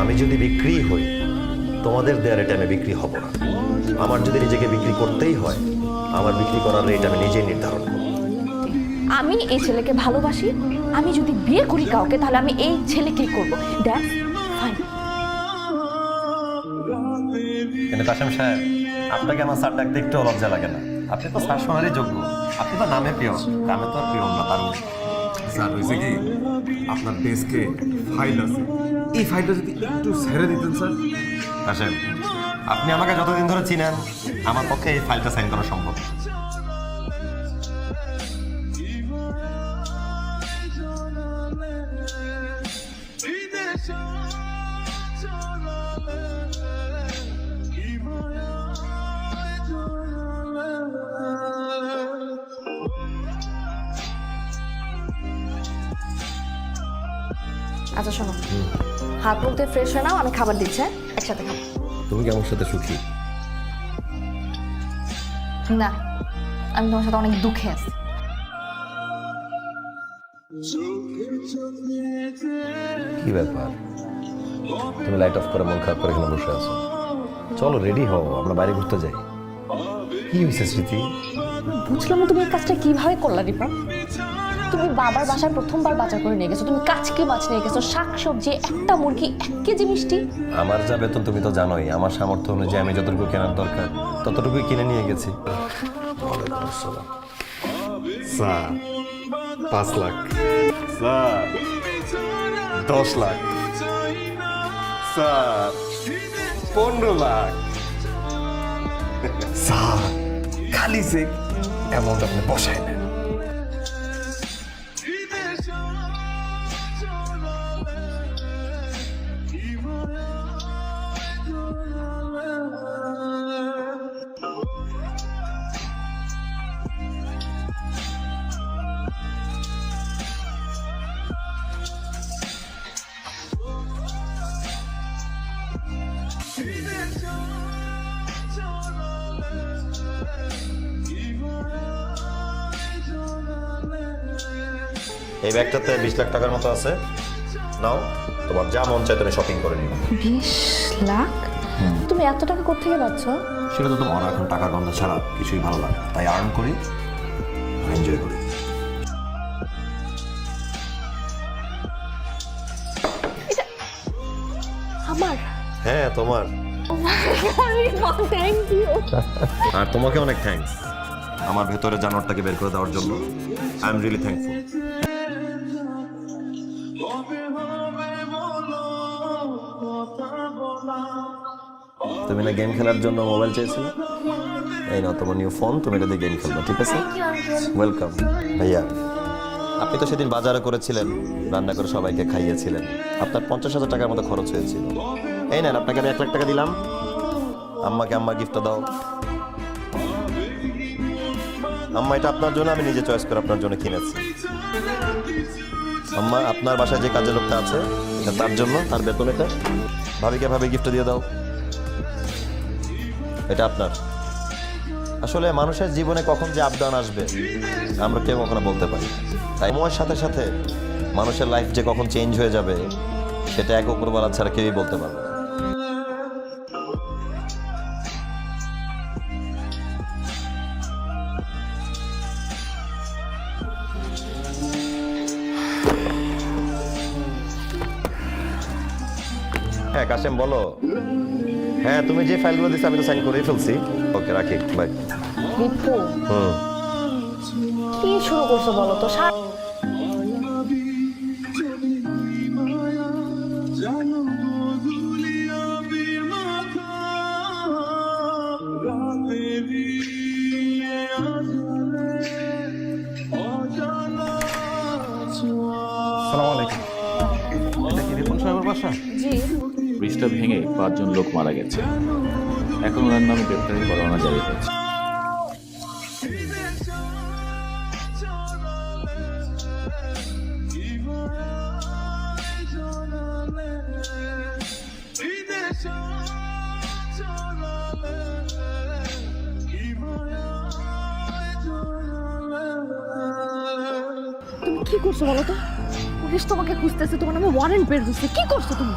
আমি যদি বিক্রি হই তোমাদের দেওয়ার রেটে আমি বিক্রি হব না। আমার যদি নিজেকে বিক্রি করতেই হয় আমার বিক্রি করার রেট আমি নিজেই নির্ধারণ করব। আমি এই ছেলেকে ভালোবাসি আমি যদি বিয়ে করি কাউকে তাহলে আমি এই ছেলেকেই করব? দ্যাটস ফাইন কিন্তু কাশেম সাহেব আপনাকে আমার স্যার ডাকতে একটু লজ্জা লাগে না। আপনি তো স্যার শোনারই যোগ্য। আপনি তো নামে পিও নামে তো আর পিও না তার স্যার হয়েছে কি? আপনার ডেস্কে ফাইল আছে। এই ফাইলটা যদি একটু ছেড়ে দিতেন স্যার আসেন আপনি আমাকে যতদিন ধরে চিনেন আমার পক্ষে এই ফাইলটা সাইন করা সম্ভব আচ্ছা শোনো। হাত মুখ দিয়ে ফ্রেশ হয়ে নাও আমি খাবার দিচ্ছি হ্যাঁ? একসাথে খাব তুমি কি আমার সাথে সুখী? না আমি তোমার সাথে অনেক দুঃখে আছি। কি ব্যাপার? তুমি লাইট অফ করে মন খারাপ করে এখানে বসে আছো। চলো রেডি হও আমরা বাইরে ঘুরতে যাই। কি হয়েছে স্মৃতি? বুঝলাম না তুমি এই কাজটা কীভাবে করলা রিপা তুমি বাবার বাসায় প্রথমবার বাজার করে নিয়ে গেছো তুমি কাচকে মাছ নিয়ে গেছো শাক সবজি একটা মুরগি এক কেজি মিষ্টি। আমার যা বেতন তুমি তো জানোই আমার সামর্থ্য অনুযায়ী আমি যতটুকু কেনার দরকার ততটুকুই কিনে নিয়ে গেছি। স্যার পাঁচ লাখ। স্যার দশ লাখ। স্যার পনেরো লাখ। স্যার খালি চেক অ্যামাউন্ট আপনি বসায় নেন এই ব্যাগটাতে বিশ লাখ টাকার মতো আছে। নাও তোমার যা মন চায় তুমি শপিং করে নিও। বিশ লাখ? তুমি এত টাকা কোথেকে পাচ্ছ? সেটা তো তোমার এখন টাকার গন্ধ ছাড়া কিছুই ভালো লাগে। তাই আর্ন করি এনজয় করি। আমার? হ্যাঁ তোমার। আর তোমাকে অনেক থ্যাঙ্কস আমার ভেতরে জানোয়ারটাকে বের করে দেওয়ার জন্য। আই এম রিয়েলি থ্যাঙ্কফুল তুমি না গেম খেলার জন্য মোবাইল চেয়েছিলে এই নাও তোমার নিউ ফোন তুমি এটা দিয়ে গেম খেলবে ঠিক আছে? ওয়েলকাম ভাইয়া আপনি তো সেদিন বাজারে করেছিলেন রান্না করে সবাইকে খাইয়েছিলেন। আপনার পঞ্চাশ হাজার টাকার মতো খরচ হয়েছিল। এই নেন আপনাকে আমি এক লাখ টাকা দিলাম। আম্মাকে আম্মা গিফটটা দাও। আম্মা এটা আপনার জন্য আমি নিজে চয়েস করে আপনার জন্য কিনেছি। আম্মা, আপনার বাসায় যে কাজের লোকটা আছে, এটা তার জন্য, তার বেতন এটা। ভাবিকে ভাবে গিফট দিয়ে দাও। এটা আপনার। আসলে মানুষের জীবনে কখন যে আপডাউন আসবে, আমরা কেউ কখনো বলতে পারি তাই সময়ের সাথে সাথে মানুষের লাইফ যে কখন চেঞ্জ হয়ে যাবে, সেটা এক উপরবেলা ছাড়া কেউই বলতে পারবে হ্যাঁ কাশেম বলো। হ্যাঁ তুমি যে ফাইলগুলো দিচ্ছ আমি তো সাইন করেই ফেলছি। ওকে রাখি বাই রিপু হুম। কি শুরু করছ বলো তো? সার সালাম আলাইকুম। এটা কি রিপন সাহেবের বাসা? জি। ব্রিজটা ভেঙে পাঁচজন লোক মারা গেছে। এখন ওনার নামে গ্রেপ্তারি পরোয়ানা জারি হয়েছে। তুমি কি করছ বলো তো? পুলিশ তোমাকে খুঁজতেছে, তোমার নামে ওয়ারেন্ট বের হচ্ছে কি করছ তুমি?